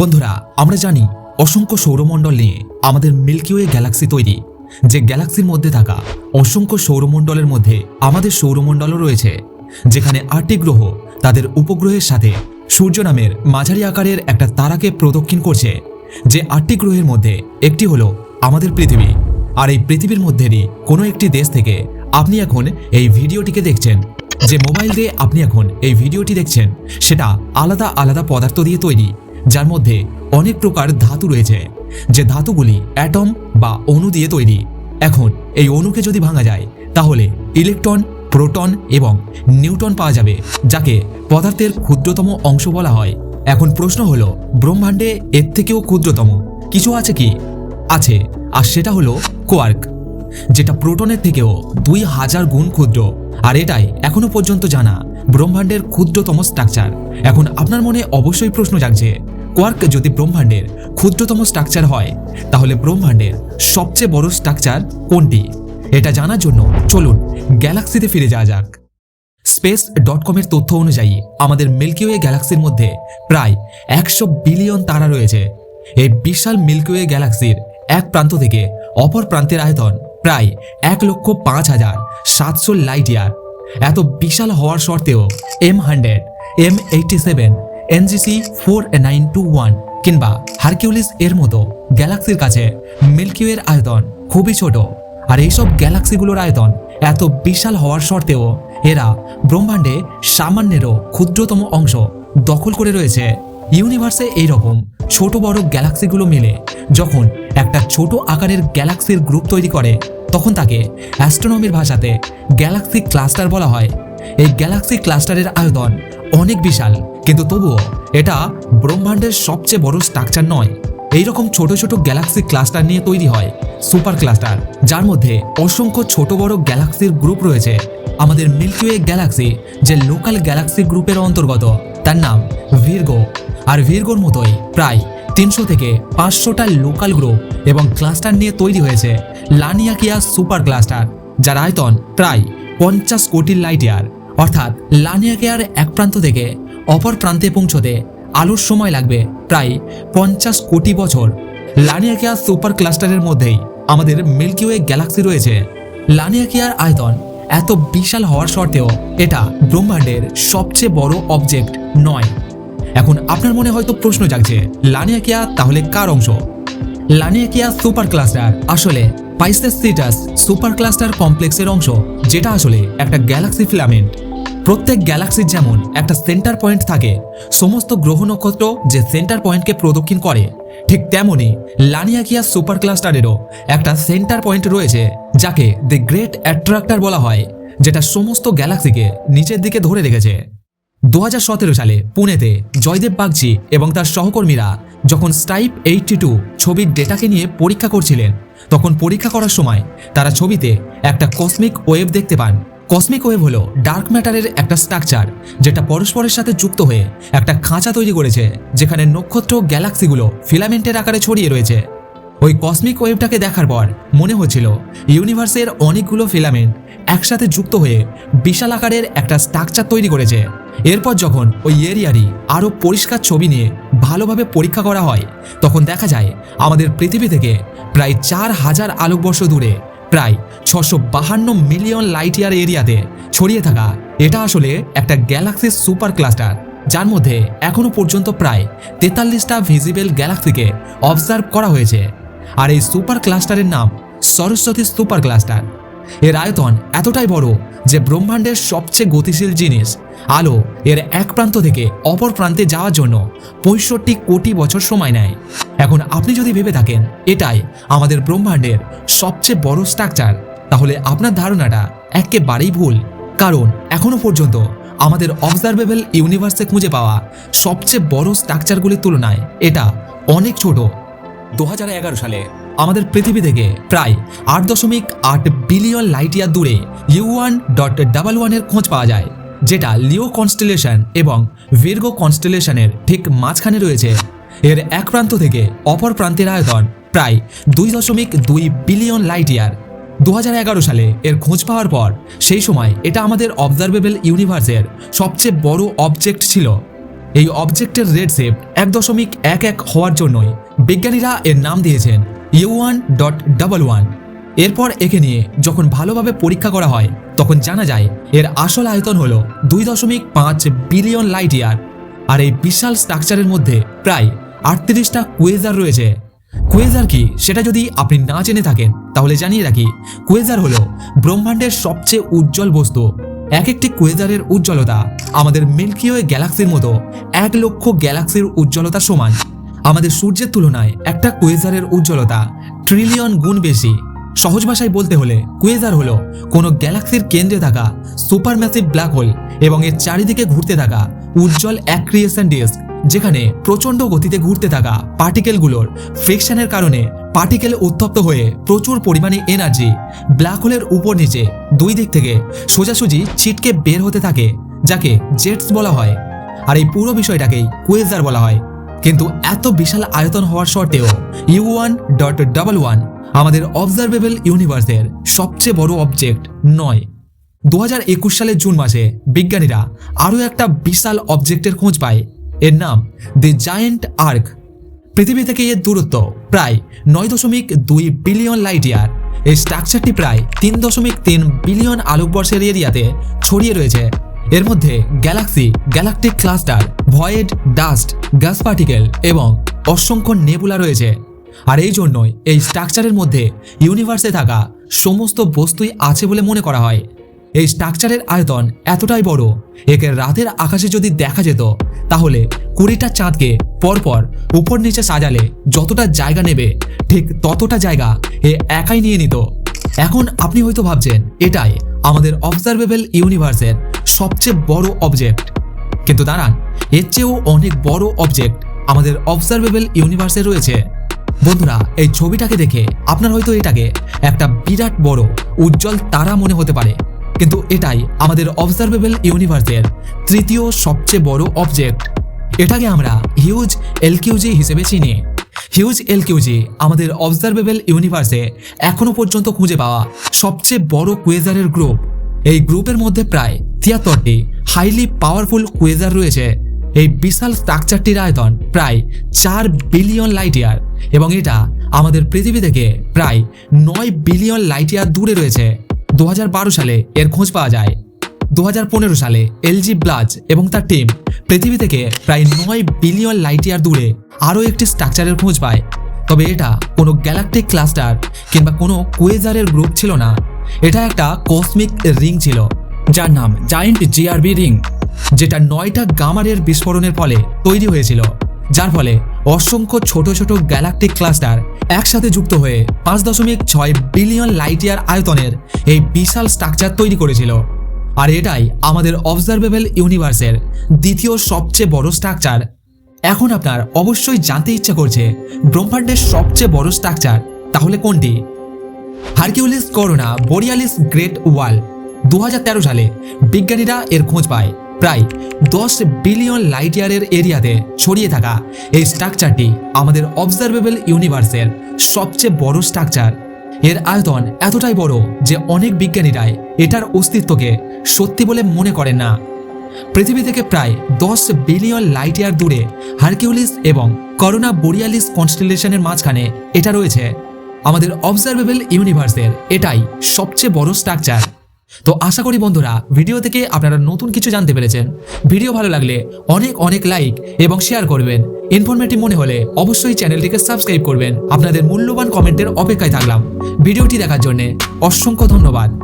বন্ধুরা, আমরা জানি অসংখ্য সৌরমণ্ডল নিয়ে আমাদের মিল্কিওয়ে গ্যালাক্সি তৈরি। যে গ্যালাক্সির মধ্যে থাকা অসংখ্য সৌরমণ্ডলের মধ্যে আমাদের সৌরমণ্ডলও রয়েছে, যেখানে আটটি গ্রহ তাদের উপগ্রহের সাথে সূর্য নামের মাঝারি আকারের একটা তারাকে প্রদক্ষিণ করছে, যে আটটি গ্রহের মধ্যে একটি হলো আমাদের পৃথিবী। আর এই পৃথিবীর মধ্যেরই কোনো একটি দেশ থেকে আপনি এখন এই ভিডিওটিকে দেখছেন, যে মোবাইল দিয়ে আপনি এখন এই ভিডিওটি দেখছেন, সেটা আলাদা আলাদা পদার্থ দিয়ে তৈরি। যার মধ্যে অনেক প্রকার ধাতু রয়েছে, যে ধাতুগুলি অ্যাটম বা অণু দিয়ে তৈরি। এখন এই অণুকে যদি ভাঙা যায়, তাহলে ইলেকট্রন প্রোটন এবং নিউটন পাওয়া যাবে, যাকে পদার্থের ক্ষুদ্রতম অংশ বলা হয়। এখন প্রশ্ন হলো, ব্রহ্মাণ্ডে এর থেকেও ক্ষুদ্রতম। কিছু আছে কি? আছে, আর সেটা হলো কোয়ার্ক যেটা প্রোটনের থেকেও দুই হাজার গুণ ক্ষুদ্র। আর এটাই এখনও পর্যন্ত জানা ব্রহ্মাণ্ডের ক্ষুদ্রতম স্ট্রাকচার এখন আপনার মনে অবশ্যই প্রশ্ন জাগছে কোয়ার্ক যদি ব্রহ্মাণ্ডের ক্ষুদ্রতম স্ট্রাকচার হয়, তাহলে ব্রহ্মাণ্ডের সবচেয়ে বড় স্ট্রাকচার কোনটি? এটা জানার জন্য চলুন গ্যালাক্সিতে ফিরে যাওয়া যাক। স্পেস ডট কমের তথ্য অনুযায়ী, আমাদের মিল্কিওয়ে গ্যালাক্সির মধ্যে প্রায় একশো বিলিয়ন তারা রয়েছে। এই বিশাল মিল্কিওয়ে গ্যালাক্সির এক প্রান্ত থেকে অপর প্রান্তের আয়তন প্রায় এক লক্ষ পাঁচ হাজার সাতশো লাইট ইয়ার এত বিশাল হওয়ার সত্ত্বেও M hundred M eighty seven NGC four nine two one কিংবা হারকিউলিস এর মতো গ্যালাক্সির কাছে মিল্কিওয়ের আয়তন খুবই ছোট। আর এইসব গ্যালাক্সিগুলোর আয়তন এত বিশাল হওয়ার সত্ত্বেও এরা ব্রহ্মাণ্ডে সামান্যেরও ক্ষুদ্রতম অংশ দখল করে রয়েছে। ইউনিভার্সে এইরকম ছোট বড় গ্যালাক্সিগুলো মিলে যখন একটা ছোট আকারের গ্যালাক্সির গ্রুপ তৈরি করে, তখন তাকে অ্যাস্ট্রোনমির ভাষাতে গ্যালাক্সি ক্লাস্টার বলা হয়। এই গ্যালাক্সি ক্লাস্টারের আয়তন অনেক বিশাল। কিন্তু তবুও, এটা ব্রহ্মাণ্ডের সবচেয়ে বড় স্ট্রাকচার নয়। এইরকম ছোট ছোট গ্যালাক্সি ক্লাস্টার নিয়ে তৈরি হয় সুপার ক্লাস্টার যার মধ্যে অসংখ্য ছোট বড় গ্যালাক্সির গ্রুপ রয়েছে। আমাদের মিল্কিওয়ে গ্যালাক্সি যে লোকাল গ্যালাক্সি গ্রুপের অন্তর্গত, তার নাম ভিরগো আর ভিরগোর মতোই প্রায় তিনশো থেকে পাঁচশোটা লোকাল গ্রুপ এবং ক্লাস্টার নিয়ে তৈরি হয়েছে লানিয়াকিয়া সুপার ক্লাস্টার যার আয়তন প্রায় পঞ্চাশ কোটি লাইট ইয়ার অর্থাৎ লানিয়াকিয়ার এক প্রান্ত থেকে অপর প্রান্তে পৌঁছতে আলোর সময় লাগবে প্রায় পঞ্চাশ কোটি বছর। লানিয়াকিয়া সুপার ক্লাস্টারের মধ্যেই আমাদের মিল্কিওয়ে গ্যালাক্সি রয়েছে। লানিয়াকিয়ার আয়তন এত বিশাল হওয়ার সত্ত্বেও এটা ব্রহ্মাণ্ডের সবচেয়ে বড় অবজেক্ট নয়। এখন আপনার মনে হয়তো প্রশ্ন জাগছে লানিয়াকিয়া তাহলে কার অংশ? লানিয়াকিয়া সুপার ক্লাস্টার আসলে পাইসেস সিটাস সুপার ক্লাস্টার কমপ্লেক্সের অংশ, যেটা আসলে একটা গ্যালাক্সি ফিলামেন্ট। প্রত্যেক গ্যালাক্সির যেমন একটা সেন্টার পয়েন্ট থাকে, সমস্ত গ্রহ নক্ষত্র যে সেন্টার পয়েন্টকে প্রদক্ষিণ করে, ঠিক তেমনই লানিয়াকিয়া সুপার ক্লাস্টারেরও একটা সেন্টার পয়েন্ট রয়েছে, যাকে দ্য গ্রেট অ্যাট্রাক্টার বলা হয়, যেটা সমস্ত গ্যালাক্সিকে নিচের দিকে ধরে রেখেছে। দু হাজার সতেরো সালে পুনেতে জয়দেব বাগচি এবং তার সহকর্মীরা যখন স্টাইপ এইটটি টু ছবির ডেটাকে নিয়ে পরীক্ষা করছিলেন, তখন পরীক্ষা করার সময় তারা ছবিতে একটা কসমিক ওয়েভ দেখতে পান। কসমিক ওয়েভ হলো ডার্ক ম্যাটারের একটা স্ট্রাকচার যেটা পরস্পরের সাথে যুক্ত হয়ে একটা খাঁচা তৈরি করেছে, যেখানে নক্ষত্র গ্যালাক্সিগুলো ফিলামেন্টের আকারে ছড়িয়ে রয়েছে। ওই কসমিক ওয়েভটাকে দেখার পর মনে হচ্ছিল ইউনিভার্সের অনেকগুলো ফিলামেন্ট একসাথে যুক্ত হয়ে বিশাল আকারের একটা স্ট্রাকচার তৈরি করেছে। এরপর যখন ওই এরিয়ারই আরও পরিষ্কার ছবি নিয়ে ভালোভাবে পরীক্ষা করা হয়, তখন দেখা যায় আমাদের পৃথিবী থেকে প্রায় চার হাজার আলোকবর্ষ দূরে প্রায় ছশো বাহান্ন মিলিয়ন লাইট ইয়ার এরিয়াতে ছড়িয়ে থাকা। এটা আসলে একটা গ্যালাক্সির সুপার ক্লাস্টার, যার মধ্যে এখনও পর্যন্ত প্রায় তেতাল্লিশটা ভিজিবল গ্যালাক্সিকে অবজার্ভ করা হয়েছে। আর এই সুপার ক্লাস্টারের নাম সরস্বতী সুপার ক্লাস্টার। এর আয়তন এতটাই বড় যে ব্রহ্মাণ্ডের সবচেয়ে গতিশীল জিনিস, আলো, এর এক প্রান্ত থেকে অপর প্রান্তে যাওয়ার জন্য পঁয়ষট্টি কোটি বছর সময় নেয়। এখন আপনি যদি ভেবে থাকেন, এটাই আমাদের ব্রহ্মাণ্ডের সবচেয়ে বড় স্ট্রাকচার তাহলে আপনার ধারণাটা একেবারেই ভুল। কারণ এখনও পর্যন্ত আমাদের অবজারভেবল ইউনিভার্সে খুঁজে পাওয়া সবচেয়ে বড় স্ট্রাকচারগুলির তুলনায় এটা অনেক ছোট। দু হাজার এগারো সালে আমাদের পৃথিবী থেকে প্রায় আট দশমিক আট বিলিয়ন লাইট ইয়ার দূরে ইউ ওয়ান ডট ডাবল ওয়ানের খোঁজ পাওয়া যায়, যেটা লিও কনস্টেলেশন এবং ভির্গো কনস্টেলেশনের ঠিক মাঝখানে রয়েছে। এর এক প্রান্ত থেকে অপর প্রান্তের আয়তন প্রায় দুই দশমিক দুই বিলিয়ন লাইট ইয়ার দু হাজার এগারো সালে এর খোঁজ পাওয়ার পর সেই সময় এটা আমাদের অবজারভেবল ইউনিভার্সের সবচেয়ে বড় অবজেক্ট ছিল। এই অবজেক্টের রেড শেপ এক দশমিক এক এক হওয়ার জন্যই বিজ্ঞানীরা এর নাম দিয়েছেন U one dot double one এরপর একে নিয়ে যখন ভালোভাবে পরীক্ষা করা হয়, তখন জানা যায় এর আসল আয়তন হলো দুই দশমিক পাঁচ বিলিয়ন লাইট ইয়ার আর এই বিশাল স্ট্রাকচারের মধ্যে প্রায় আটত্রিশটা কুয়েজার রয়েছে। কুয়েজার কি? সেটা যদি আপনি না জেনে থাকেন, তাহলে জানিয়ে রাখি কুয়েজার হলো ব্রহ্মাণ্ডের সবচেয়ে উজ্জ্বল বস্তু। এক একটি কুয়েজারের উজ্জ্বলতা আমাদের মিল্কিওয়ে গ্যালাক্সির মতো এক লক্ষ গ্যালাক্সির উজ্জ্বলতার সমান। আমাদের সূর্যের তুলনায় একটা কুয়েজারের উজ্জ্বলতা ট্রিলিয়ন গুণ বেশি। সহজ ভাষায় বলতে হলে কুয়েজার হলো কোনো গ্যালাক্সির কেন্দ্রে থাকা সুপারম্যাসিভ ব্ল্যাক হোল এবং এর চারিদিকে ঘুরতে থাকা উজ্জ্বল অ্যাক্রিয়েশন ডিস্ক, যেখানে প্রচণ্ড গতিতে ঘুরতে থাকা পার্টিকেলগুলোর ফ্রিকশনের কারণে পার্টিকেল উত্তপ্ত হয়ে প্রচুর পরিমাণে এনার্জি ব্ল্যাক হোলের উপর নিচে দুই দিক থেকে সোজাসুজি ছিটকে বের হতে থাকে, যাকে জেটস বলা হয়। আর এই পুরো বিষয়টাকেই কুয়েজার বলা হয়। কিন্তু এত বিশাল আয়তন হওয়ার সত্ত্বেও U one dot double one আমাদের অবজারভেবল ইউনিভার্সের সবচেয়ে বড় অবজেক্ট নয়। দু হাজার একুশ সালের জুন মাসে বিজ্ঞানীরা আরও একটা বিশাল অবজেক্টের খোঁজ পায়। এর নাম দি জায়েন্ট আর্ক পৃথিবী থেকে এর দূরত্ব প্রায় নয় দশমিক দুই বিলিয়ন লাইট ইয়ার এই স্ট্রাকচারটি প্রায় তিন দশমিক তিন বিলিয়ন আলোকবর্ষের এরিয়াতে ছড়িয়ে রয়েছে। এর মধ্যে galaxy galactic cluster void dust gas particle এবং অসংখ্য নেবুলা রয়েছে। আর এই জন্যই এই স্ট্রাকচারের মধ্যে ইউনিভার্সে থাকা সমস্ত বস্তুই আছে বলে মনে করা হয়। এই স্ট্রাকচারের আয়তন এতটাই বড়, একে রাতের আকাশে যদি দেখা যেত, তাহলে কুড়িটা চাঁদকে পরপর উপর নিচে সাজালে যতটা জায়গা নেবে, ঠিক ততটা জায়গা এ একাই নিয়ে নিত। এখন আপনি হয়তো ভাবছেন, এটাই আমাদের অবজারভেবল ইউনিভার্সের সবচেয়ে বড় অবজেক্ট কিন্তু দাঁড়ান, এর চেয়েও অনেক বড় অবজেক্ট আমাদের অবজারভেবল ইউনিভার্সে রয়েছে। বন্ধুরা, এই ছবিটাকে দেখে আপনার হয়তো এটাকে একটা বিরাট বড়, উজ্জ্বল তারা মনে হতে পারে। কিন্তু এটাই আমাদের অবজারভেবল ইউনিভার্সের তৃতীয় সবচেয়ে বড় অবজেক্ট এটাকে আমরা হিউজ এলকিউজি হিসেবে চিনি। হিউজ এলকিউজি আমাদের অবজারভেবল ইউনিভার্সে এখনও পর্যন্ত খুঁজে পাওয়া সবচেয়ে বড় কুয়েজারের গ্রুপ এই গ্রুপের মধ্যে প্রায় তিয়াত্তরটি হাইলি পাওয়ারফুল কুয়েজার রয়েছে। এই বিশাল স্ট্রাকচারটির আয়তন প্রায় চার বিলিয়ন লাইট ইয়ার এবং এটা আমাদের পৃথিবী থেকে প্রায় নয় বিলিয়ন লাইট ইয়ার দূরে রয়েছে। দু হাজার বারো সালে এর খোঁজ পাওয়া যায়। দু হাজার পনেরো সালে এলজি ব্লাজ এবং তার টিম পৃথিবী থেকে প্রায় নয় বিলিয়ন লাইট ইয়ার দূরে আরও একটি স্ট্রাকচারের খোঁজ পায়। তবে এটা কোনো গ্যালাকটিক ক্লাস্টার কিংবা কোনো কুয়েজারের গ্রুপ ছিল না। এটা একটা কসমিক রিং ছিল। যার নাম জায়েন্ট জিআরবি রিং যেটা নয়টা গামারের বিস্ফোরণের ফলে তৈরি হয়েছিল, যার ফলে অসংখ্য ছোট ছোট গ্যালাকটিক ক্লাস্টার একসাথে যুক্ত হয়ে পাঁচ দশমিক ছয় বিলিয়ন লাইট ইয়ার আয়তনের এই বিশাল স্ট্রাকচার তৈরি করেছিল। আর এটাই আমাদের অবজারভেবল ইউনিভার্সের দ্বিতীয় সবচেয়ে বড় স্ট্রাকচার এখন আপনার অবশ্যই জানতে ইচ্ছা করছে, ব্রহ্মাণ্ডের সবচেয়ে বড় স্ট্রাকচার তাহলে কোনটি? Hercules Corona Borealis Great Wall দু হাজার তেরো সালে বিজ্ঞানীরা এর খোঁজ পায়। প্রায় দশ বিলিয়ন লাইট ইয়ারের এরিয়াতে ছড়িয়ে থাকা এই স্ট্রাকচারটি আমাদের অবজারভেবল ইউনিভার্সের সবচেয়ে বড় স্ট্রাকচার। এর আয়তন এতটাই বড় যে অনেক বিজ্ঞানীরাই এটার অস্তিত্বকে সত্যি বলে মনে করেন না। পৃথিবী থেকে প্রায় দশ বিলিয়ন লাইট ইয়ার দূরে হারকিউলিস এবং করোনা বোরিয়ালিস কনস্টেলেশনের মাঝখানে এটা রয়েছে। আমাদের অবজারভেবল ইউনিভার্সের এটাই সবচেয়ে বড় স্ট্রাকচার। তো আশা করি বন্ধুরা, ভিডিও থেকে আপনারা নতুন কিছু জানতে পেরেছেন। ভিডিও ভালো লাগলে অনেক অনেক লাইক এবং শেয়ার করবেন। ইনফরমেটিভ মনে হলে অবশ্যই চ্যানেলটিকে সাবস্ক্রাইব করবেন। আপনাদের মূল্যবান কমেন্টের অপেক্ষায় থাকলাম। ভিডিওটি দেখার জন্য অসংখ্য ধন্যবাদ।